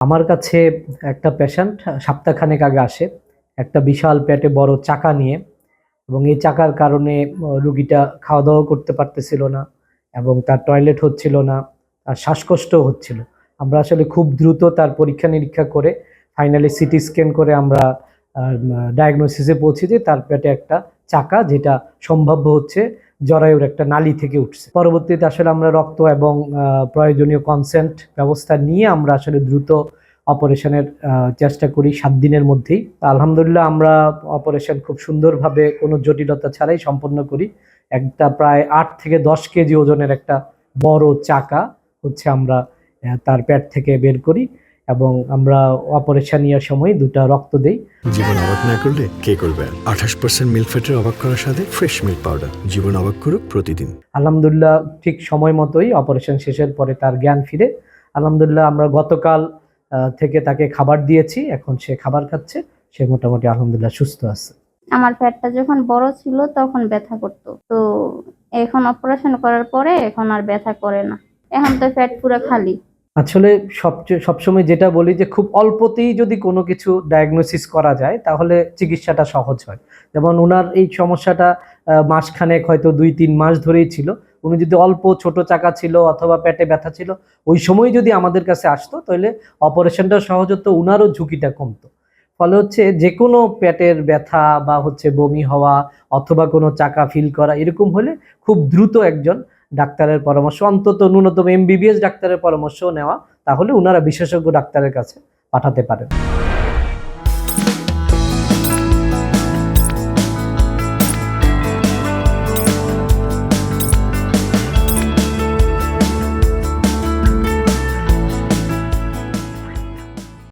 আমার কাছে একটা পেশেন্ট সপ্তাহখানেক আগে আসে, একটা বিশাল পেটে বড় চাকা নিয়ে এবং এই চাকার কারণে রুগীটা খাওয়া দাওয়া করতে পারতেছিল না এবং তার টয়লেট হচ্ছিল না, তার শ্বাসকষ্ট হচ্ছিল। আমরা আসলে খুব দ্রুত তার পরীক্ষা নিরীক্ষা করে ফাইনালি সিটি স্ক্যান করে আমরা ডায়াগনোসিসে পৌঁছে দিই তার পেটে একটা চাকা যেটা সম্ভাব্য হচ্ছে জরায়ুর একটা নালী থেকে উঠছে। পরবর্তীতে আসলে আমরা রক্ত এবং প্রয়োজনীয় কনসেন্ট ব্যবস্থা নিয়ে আমরা আসলে দ্রুত অপারেশনের চেষ্টা করি সাত দিনের মধ্যেই। তা আলহামদুলিল্লাহ আমরা অপারেশন খুব সুন্দরভাবে কোনো জটিলতা ছাড়াই সম্পন্ন করি। একটা প্রায় আট থেকে দশ কেজি ওজনের একটা বড় চাকা হচ্ছে আমরা তার পেট থেকে বের করি। এবং আমরা অপারেশন নেওয়ার সময় দুটা রক্ত দেই। জীবন অবাক না করলে কে করবে আঠাশ পার্সেন্ট মিল্ক ফ্যাটের অবাক করার সাথে ফ্রেশ মিল্ক পাউডার জীবন অবাক করুক প্রতিদিন। আলহামদুলিল্লাহ ঠিক সময় মতোই অপারেশন শেষের পরে তার জ্ঞান ফিরে। আলহামদুলিল্লাহ আমরা গতকাল থেকে তাকে খাবার দিয়েছি এখন সে খাবার খাচ্ছে সে মোটামুটি আলহামদুলিল্লাহ সুস্থ আছে। আমার পেটটা যখন বড় ছিল তখন ব্যথা করতো। তো এখন অপারেশন করার পরে এখন আর ব্যথা করে না। এখন তো পেট পুরো খালি। আসলে সবচেয়ে সবসময় যেটা বলি যে খুব অল্পতেই যদি কোনো কিছু ডায়াগনোসিস করা যায়, তাহলে চিকিৎসাটা সহজ হয়। যেমন ওনার এই সমস্যাটা মাসখানেক হয়তো দুই তিন মাস ধরেই ছিল। উনি যদি অল্প ছোট চাকা ছিল অথবা পেটে ব্যথা ছিল, ওই সময় যদি আমাদের কাছে আসতো, তাহলে অপারেশনটা সহজ হতো উনারও ঝুঁকিটা কমতো। ফলে হচ্ছে যে কোনো পেটের ব্যথা বা হচ্ছে বমি হওয়া অথবা কোনো চাকা ফিল করা, এরকম হলে খুব দ্রুত একজন ডাক্তারের পরামর্শ, অন্তত ন্যূনতম এমবিবিএস ডাক্তারের পরামর্শ নেওয়া, তাহলে ওনারা বিশেষজ্ঞ ডাক্তারের কাছে পাঠাতে পারেন।